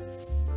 you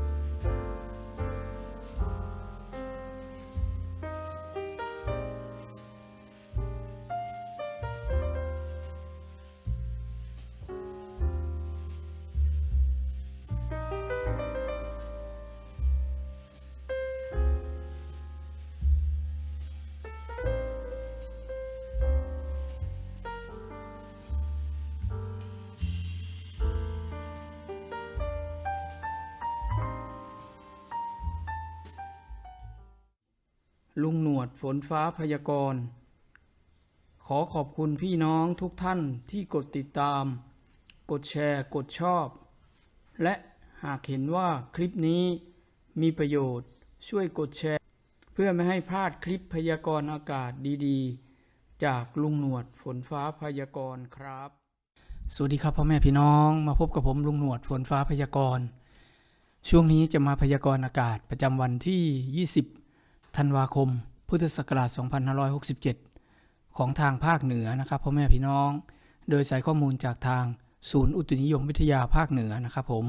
ลุงหนวดฝนฟ้าพยากรณ์ ขอขอบคุณพี่น้องทุกท่านที่กดติดตาม กดแชร์ กดชอบ และหากเห็นว่าคลิปนี้มีประโยชน์ช่วยกดแชร์ เพื่อไม่ให้พลาดคลิปพยากรณ์อากาศดีๆ จากลุงหนวดฝนฟ้าพยากรณ์ครับ สวัสดีครับพ่อแม่พี่น้องมาพบกับผมลุงหนวดฝนฟ้าพยากรณ์ ช่วงนี้จะมาพยากรณ์อากาศประจำวันที่ 20 ธันวาคม พุทธศักราช 2567 ของทางภาคเหนือนะครับพ่อแม่พี่น้อง โดยใส่ข้อมูลจากทางศูนย์อุตุนิยมวิทยาภาคเหนือนะครับผม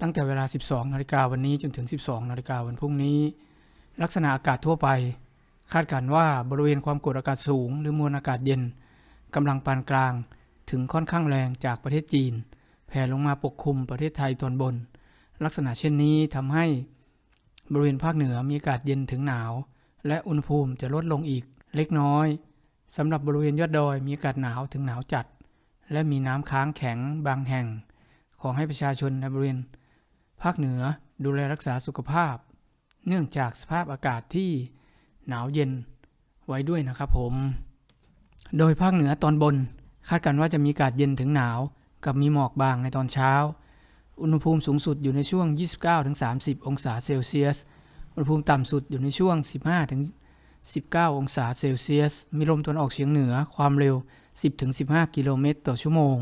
ตั้งแต่เวลา 12 นาฬิกาวันนี้จนถึง 12 นาฬิกาวันพรุ่งนี้ ลักษณะอากาศทั่วไป คาดการณ์ว่าบริเวณความกดอากาศสูง หรือมวลอากาศเย็นกำลังปานกลาง ถึงค่อนข้างแรงจากประเทศจีน แผ่ลงมาปกคลุมประเทศไทยตอนบน ลักษณะเช่นนี้ทำให้ บริเวณภาคเหนือมีอากาศเย็นถึงหนาว และอุณหภูมิจะลดลงอีกเล็กน้อยสำหรับบริเวณยอดดอยมีอากาศหนาวถึงหนาวจัด และมีน้ำค้างแข็งบางแห่ง ขอให้ประชาชนในบริเวณ ภาคเหนือดูแลรักษาสุขภาพ เนื่องจากสภาพอากาศที่หนาวเย็นไว้ด้วยนะครับผม โดยภาคเหนือตอนบน คาดกันว่าจะมีอากาศเย็นถึงหนาว กับมีหมอกบางในตอนเช้า อุณหภูมิสูงสุดอยู่ในช่วง 29-30 องศาเซลเซียส อุณหภูมิต่ำสุดอยู่ในช่วง 15-19 องศาเซลเซียส มีลมตะวันออกเฉียงเหนือความเร็ว 10-15 กิโลเมตรต่อชั่วโมง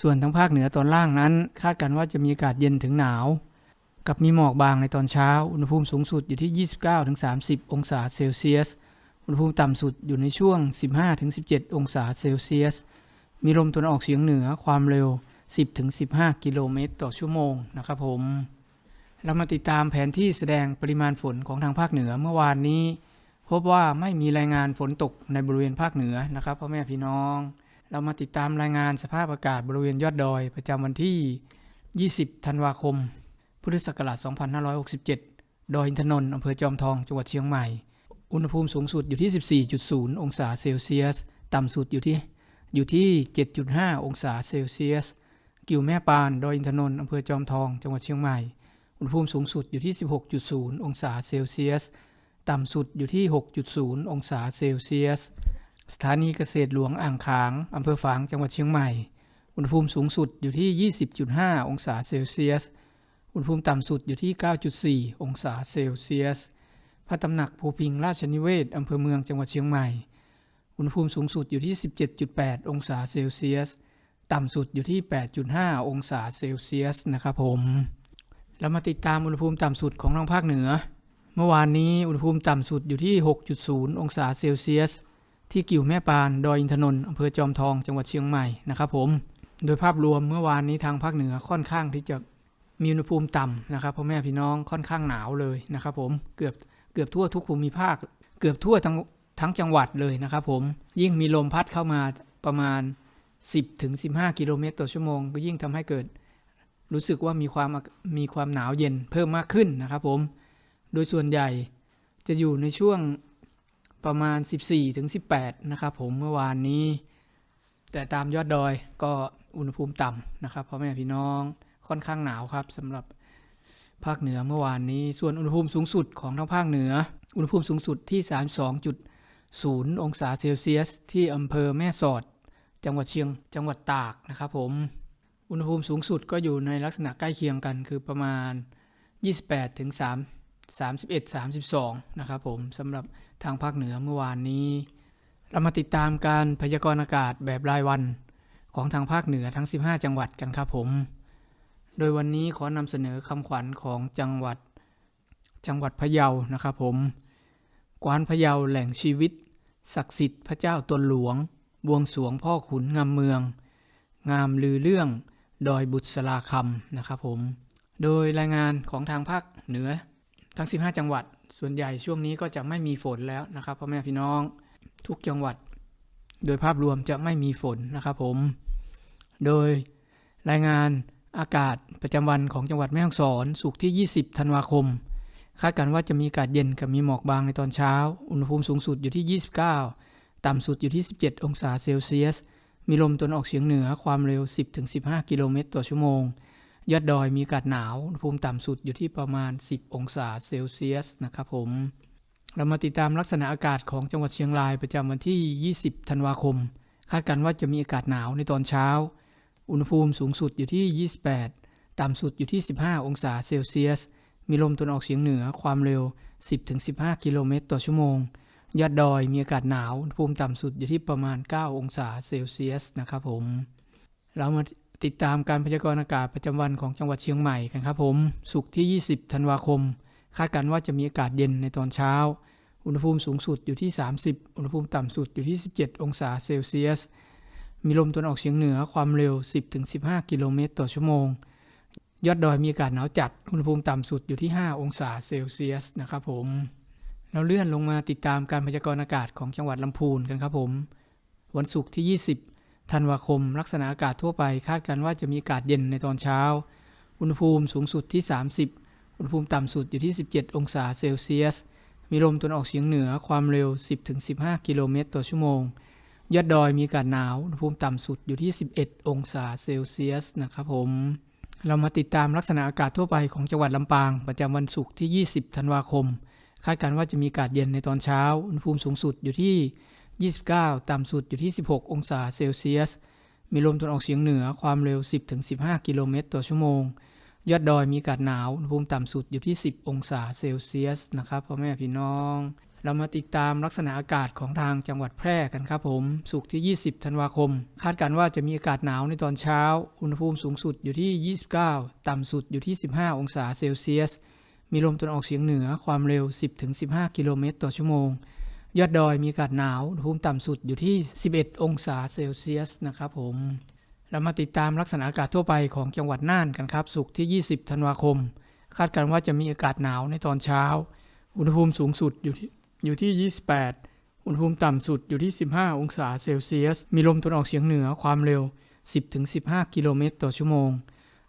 ส่วนทางภาคเหนือตอนล่างนั้น คาดกันว่าจะมีอากาศเย็นถึงหนาว กับมีหมอกบางในตอนเช้า อุณหภูมิสูงสุดอยู่ที่ 29-30 องศาเซลเซียส อุณหภูมิต่ำสุดอยู่ในช่วง 15-17 องศาเซลเซียส มีลมตะวันออกเฉียงเหนือความเร็ว 10-15 กิโลเมตรต่อชั่วโมงนะครับผม เรามาติดตามแผนที่แสดงปริมาณฝนของทางภาคเหนือเมื่อวานนี้ พบว่าไม่มีรายงานฝนตกในบริเวณภาคเหนือนะครับพ่อแม่พี่น้อง เรามาติดตามรายงานสภาพอากาศบริเวณยอดดอยประจำวันที่ 20 ธันวาคม พุทธศักราช 2567 ดอยอินทนนท์อำเภอจอมทอง จังหวัดเชียงใหม่ อุณหภูมิสูงสุดอยู่ที่ 14.0 องศาเซลเซียส ต่ำสุดอยู่ที่อยู่ที่ 7.5 องศาเซลเซียส กิ่วแม่ปาน ดอยอินทนนท์อำเภอจอมทอง จังหวัดเชียงใหม่ อุณหภูมิสูงสุดอยู่ที่ 16.0 องศาเซลเซียส ต่ำสุดอยู่ที่ 6.0 องศาเซลเซียส สถานีเกษตรหลวงอ่างขางอำเภอฝาง จังหวัดเชียงใหม่ อุณหภูมิสูงสุดอยู่ที่ 20.5 องศาเซลเซียส อุณหภูมิต่ำสุดอยู่ที่ 9.4 องศาเซลเซียส พระตำหนักภูพิงราชนิเวศอำเภอเมือง จังหวัดเชียงใหม่ อุณหภูมิสูงสุดอยู่ที่ 17.8 องศาเซลเซียส ต่ำสุดอยู่ที่ 8.5 องศาเซลเซียสนะครับผมเรามาติดตามอุณหภูมิต่ำสุดของทางภาคเหนือ เมื่อวานนี้อุณหภูมิต่ำสุดอยู่ที่ 6.0 องศาเซลเซียส ที่กิ่วแม่ปาน ดอยอินทนนท์อำเภอจอมทองจังหวัดเชียงใหม่นะครับผม โดยภาพรวมเมื่อวานนี้ทางภาคเหนือค่อนข้างที่จะมีอุณหภูมิต่ำนะครับพ่อแม่พี่น้องค่อนข้างหนาวเลยนะครับผมเกือบเกือบทั่วทุกภูมิภาค เกือบทั่วทั้งทั้งจังหวัดเลยนะครับผมยิ่งมีลมพัดเข้ามาประมาณ 10ถึง15 กิโลเมตรต่อชั่วโมง ก็ยิ่งทำให้เกิดรู้สึกว่ามีความมีความหนาวเย็นเพิ่มมากขึ้นนะครับผม โดยส่วนใหญ่จะอยู่ในช่วงประมาณ 14ถึง18 นะครับผมเมื่อวานนี้ แต่ตามยอดดอยก็อุณหภูมิต่ำนะครับพ่อแม่พี่น้องค่อนข้างหนาวครับสำหรับภาคเหนือเมื่อวานนี้ ส่วนอุณหภูมิสูงสุดของทางภาคเหนือ อุณหภูมิสูงสุดที่ 32.0 องศาเซลเซียส ที่อำเภอแม่สอด จังหวัดเชียงจังหวัดตากนะครับผมอุณหภูมิสูงสุดก็อยู่ในลักษณะใกล้เคียงกันคือประมาณ 28ถึง3 31 32นะครับผมสำหรับทางภาคเหนือเมื่อวานนี้ เรามาติดตามการพยากรณ์อากาศแบบรายวันของทางภาคเหนือทั้ง 15 จังหวัดกันครับผม โดยวันนี้ขอนำเสนอคำขวัญของจังหวัดจังหวัดพะเยานะครับผม กวานพะเยาแหล่งชีวิต ศักดิ์สิทธิ์พระเจ้าตนหลวง บวงสวงพ่อขุนงามเมือง งามลือเรื่องดอยบุษรสลาคำนะครับผม โดยรายงานของทางภาคเหนือทั้ง 15 จังหวัด ส่วนใหญ่ช่วงนี้ก็จะไม่มีฝนแล้วนะครับพ่อแม่พี่น้องทุกจังหวัด โดยภาพรวมจะไม่มีฝนนะครับผม โดยรายงานอากาศประจำวันของจังหวัดแม่ฮ่องสอนสุกที่ 20 ธันวาคม คาดการณ์ว่าจะมีอากาศเย็นกับมีหมอกบางในตอนเช้า อุณหภูมิสูงสุดอยู่ที่ 29 ต่ำสุดอยู่ที่ 17 องศาเซลเซียส มีลมตนออกเฉียงเหนือความเร็ว 10-15 กิโลเมตรต่อชั่วโมง ยอดดอยมีอากาศหนาวอุณหภูมิต่ำสุดอยู่ที่ประมาณ 10 องศาเซลเซียสนะครับผม เรามาติดตามลักษณะอากาศของจังหวัดเชียงรายประจำวันที่ 20 ธันวาคม คาดการณ์ว่าจะมีอากาศหนาวในตอนเช้า อุณหภูมิสูงสุดอยู่ที่ 28 ต่ำสุดอยู่ที่ 15 องศาเซลเซียส มีลมตนออกเฉียงเหนือความเร็ว 10-15 กิโลเมตรต่อชั่วโมง ยอดดอยมีอากาศหนาวอุณหภูมิต่ำสุดอยู่ที่ประมาณ 9 องศาเซลเซียสนะครับผม เรามาติดตามการพยากรณ์อากาศประจำวันของจังหวัดเชียงใหม่กันครับผมศุกที่ 20 ธันวาคม คาดการณ์ว่าจะมีอากาศเย็นในตอนเช้า อุณหภูมิสูงสุดอยู่ที่ 30 อุณหภูมิต่ำสุดอยู่ที่ 17 องศาเซลเซียส มีลมตะวันออกเฉียงเหนือความเร็ว 10-15 กิโลเมตรต่อชั่วโมง ยอดดอยมีอากาศหนาวจัด อุณหภูมิต่ำสุดอยู่ที่ 5 องศาเซลเซียสนะครับผม เราเลื่อนลงมาติดตามการพยากรณ์อากาศของจังหวัดลำพูนกันครับผม วันศุกร์ที่ 20 ธันวาคม ลักษณะอากาศทั่วไปคาดกันว่าจะมีอากาศเย็นในตอนเช้า อุณหภูมิสูงสุดที่ 30 อุณหภูมิต่ำสุดอยู่ที่ 17 องศาเซลเซียส มีลมตะวันออกเฉียงเหนือความเร็ว 10-15 กิโลเมตรต่อชั่วโมง ยอดดอยมีอากาศหนาว อุณหภูมิต่ำสุดอยู่ที่ 11 องศาเซลเซียสนะครับผมเรามาติดตามลักษณะอากาศทั่วไปของจังหวัดลำปาง ประจำวันศุกร์ที่ 20 ธันวาคม คาดการณ์ว่าจะมีอากาศเย็นในตอนเช้า อุณหภูมิสูงสุดอยู่ที่ 29 ต่ำสุดอยู่ที่ 16 องศาเซลเซียส มีลมตะวันออกเฉียงเหนือความเร็ว 10-15 กิโลเมตรต่อชั่วโมง ยอดดอยมีอากาศหนาว อุณหภูมิต่ำสุดอยู่ที่ 10 องศาเซลเซียสนะครับพ่อแม่พี่น้อง เรามาติดตามลักษณะอากาศของทางจังหวัดแพร่กันครับผมศุกที่ 20 ธันวาคม คาดการณ์ว่าจะมีอากาศหนาวในตอนเช้า อุณหภูมิสูงสุดอยู่ที่ 29 ต่ำสุดอยู่ที่ 15 องศาเซลเซียส มีลมตะวันออกเฉียงเหนือความเร็ว 10-15 กิโลเมตรต่อชั่วโมง ยอดดอยมีอากาศหนาวอุณหภูมิต่ำสุดอยู่ที่ 11 องศาเซลเซียสนะครับผมเรามาติดตามลักษณะอากาศทั่วไปของจังหวัดน่านกันครับศุกที่ 20 ธันวาคม คาดการณ์ว่าจะมีอากาศหนาวในตอนเช้า อุณหภูมิสูงสุดอยู่ที่อยู่ที่ 28 อุณหภูมิต่ำสุดอยู่ที่ 15 องศาเซลเซียส มีลมตะวันออกเฉียงเหนือความเร็ว 10-15 กิโลเมตรต่อชั่วโมง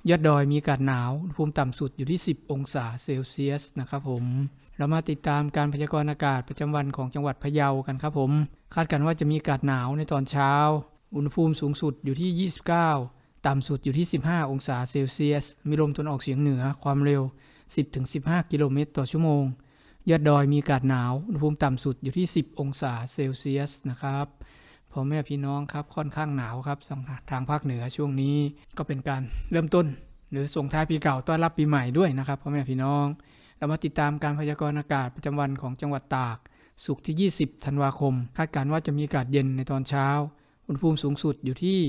ยอดดอยมีอากาศหนาวอุณหภูมิต่ำสุดอยู่ที่ 10 องศาเซลเซียสนะครับผม เรามาติดตามการพยากรณ์อากาศประจำวันของจังหวัดพะเยากันครับผม คาดการณ์ว่าจะมีอากาศหนาวในตอนเช้า อุณหภูมิสูงสุดอยู่ที่ 29 ต่ำสุดอยู่ที่ 15 องศาเซลเซียส มีลมตะวันออกเฉียงเหนือความเร็ว 10-15 กิโลเมตรต่อชั่วโมง ยอดดอยมีอากาศหนาว อุณหภูมิต่ำสุดอยู่ที่ 10 องศาเซลเซียสนะครับ พ่อแม่พี่น้องครับค่อนข้างหนาวครับทางภาคเหนือช่วงนี้ก็เป็นการเริ่มต้น หรือส่งท้ายปีเก่าต้อนรับปีใหม่ด้วยนะครับพ่อแม่พี่น้อง เรามาติดตามการพยากรณ์อากาศประจำวันของจังหวัดตากศุกที่ 20 ธันวาคม คาดการณ์ว่าจะมีอากาศเย็นในตอนเช้า อุณหภูมิสูงสุดอยู่ที่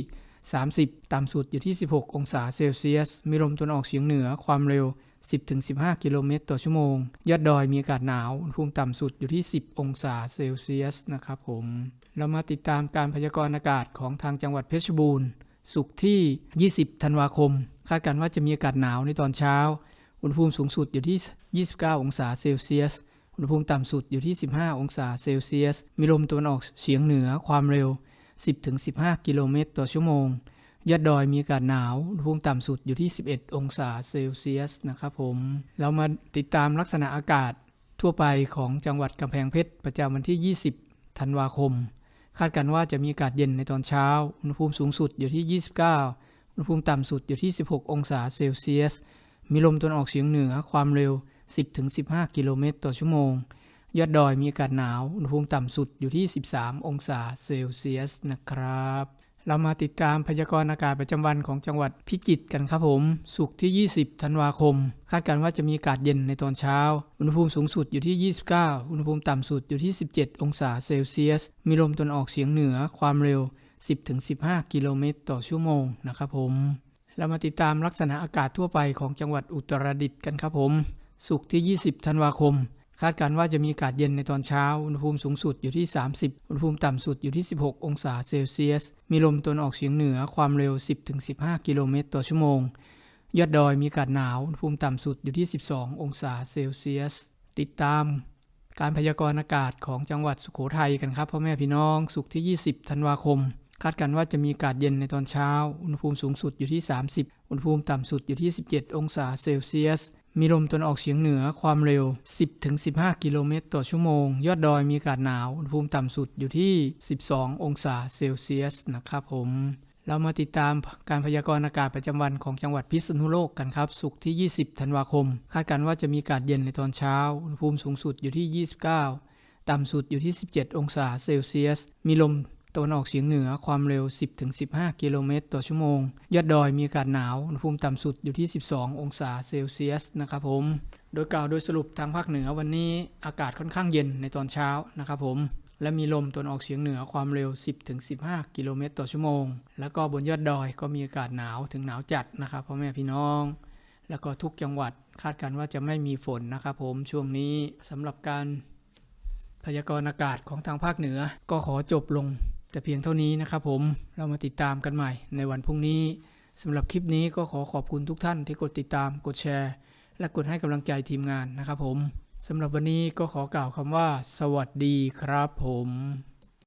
30 ต่ำสุดอยู่ที่ 16 องศาเซลเซียส มีลมตะวันออกเฉียงเหนือความเร็ว 10-15 กิโลเมตรต่อชั่วโมง ยอดดอยมีอากาศหนาวอุณหภูมิต่ำสุดอยู่ที่ 10 องศาเซลเซียสนะครับผม เรามาติดตามการพยากรณ์อากาศของทางจังหวัดเพชรบูรณ์ศุกร์ที่ 20 ธันวาคม คาดการณ์ว่าจะมีอากาศหนาวในตอนเช้า อุณหภูมิสูงสุดอยู่ที่ 29 องศาเซลเซียส อุณหภูมิต่ำสุดอยู่ที่ 15 องศาเซลเซียส มีลมตะวันออกเฉียงเหนือความเร็ว 10-15 กิโลเมตรต่อชั่วโมง ยอดดอยมีอากาศหนาวอุณหภูมิต่ำสุดอยู่ที่ 11 องศาเซลเซียสนะครับผม เรามาติดตามลักษณะอากาศทั่วไปของจังหวัดกำแพงเพชรประจำวันที่ 20 ธันวาคม คาดกันว่าจะมีอากาศเย็นในตอนเช้า อุณหภูมิสูงสุดอยู่ที่ 29 อุณหภูมิต่ำสุดอยู่ที่ 16 องศาเซลเซียส มีลมตะวันออกเฉียงเหนือความเร็ว 10-15 กิโลเมตรต่อชั่วโมง ยอดดอยมีอากาศหนาว อุณหภูมิต่ำสุดอยู่ที่ 13 องศาเซลเซียสนะครับ เรามาติดตามพยากรณ์อากาศประจำวันของจังหวัดพิจิตรกันครับผมศุกที่ 20 ธันวาคม คาดการณ์ว่าจะมีอากาศเย็นในตอนเช้า อุณหภูมิสูงสุดอยู่ที่ 29 อุณหภูมิต่ำสุดอยู่ที่ 17 องศาเซลเซียส มีลมตะวันออกเฉียงเหนือความเร็ว 10-15 กิโลเมตรต่อชั่วโมงนะครับผม เรามาติดตามลักษณะอากาศทั่วไปของจังหวัดอุตรดิตถ์กันครับผมศุกที่ 20 ธันวาคม คาดการณ์ว่าจะมีอากาศเย็นในตอนเช้า อุณหภูมิสูงสุดอยู่ที่ 30 อุณหภูมิต่ำสุดอยู่ที่ 16 องศาเซลเซียส มีลมตะวันออกเฉียงเหนือความเร็ว 10-15 กิโลเมตรต่อชั่วโมง ยอดดอยมีอากาศหนาว อุณหภูมิต่ำสุดอยู่ที่ 12 องศาเซลเซียส ติดตาม การพยากรณ์อากาศของจังหวัดสุโขทัยกันครับพ่อแม่พี่น้องสุขที่ 20 ธันวาคม คาดกันว่าจะมีอากาศเย็นในตอนเช้า อุณหภูมิสูงสุดอยู่ที่ 30 อุณหภูมิต่ำสุดอยู่ที่ 17 องศาเซลเซียส มีลมตะวันออกเฉียงเหนือความเร็ว 10-15 กิโลเมตรต่อชั่วโมง ยอดดอยมีอากาศหนาวอุณหภูมิต่ำสุดอยู่ที่ 12 องศาเซลเซียสนะครับผม เรามาติดตามการพยากรณ์อากาศประจำวันของจังหวัดพิษณุโลกกันครับ สุขที่ 20 ธันวาคม คาดการณ์ว่าจะมีอากาศเย็นในตอนเช้า อุณหภูมิสูงสุดอยู่ที่ 29 ต่ำสุดอยู่ที่ 17 องศาเซลเซียส มีลม ตะวันออกเฉียงเหนือความเร็ว 10-15 กิโลเมตรต่อชั่วโมง ยอดดอยมีอากาศหนาว อุณหภูมิต่ำสุดอยู่ที่ 12 องศาเซลเซียสนะครับผม โดยกล่าวโดยสรุปทางภาคเหนือวันนี้อากาศค่อนข้างเย็นในตอนเช้านะครับผม และมีลมตะวันออกเฉียงเหนือความเร็ว 10-15 กิโลเมตรต่อชั่วโมง แล้วก็บนยอดดอยก็มีอากาศหนาวถึงหนาวจัดนะครับพ่อแม่พี่น้อง แล้วก็ทุกจังหวัดคาดการณ์ว่าจะไม่มีฝนนะครับผมช่วงนี้สำหรับการพยากรณ์อากาศของทางภาคเหนือก็ขอจบลง แต่เพียงเท่านี้นะครับผมเรามาติดตามกันใหม่ในวันพรุ่งนี้สำหรับคลิปนี้ก็ขอขอบคุณทุกท่านที่กดติดตามกดแชร์ และกดให้กำลังใจทีมงานนะครับผมสำหรับวันนี้ก็ขอกล่าวคำว่า สวัสดีครับผม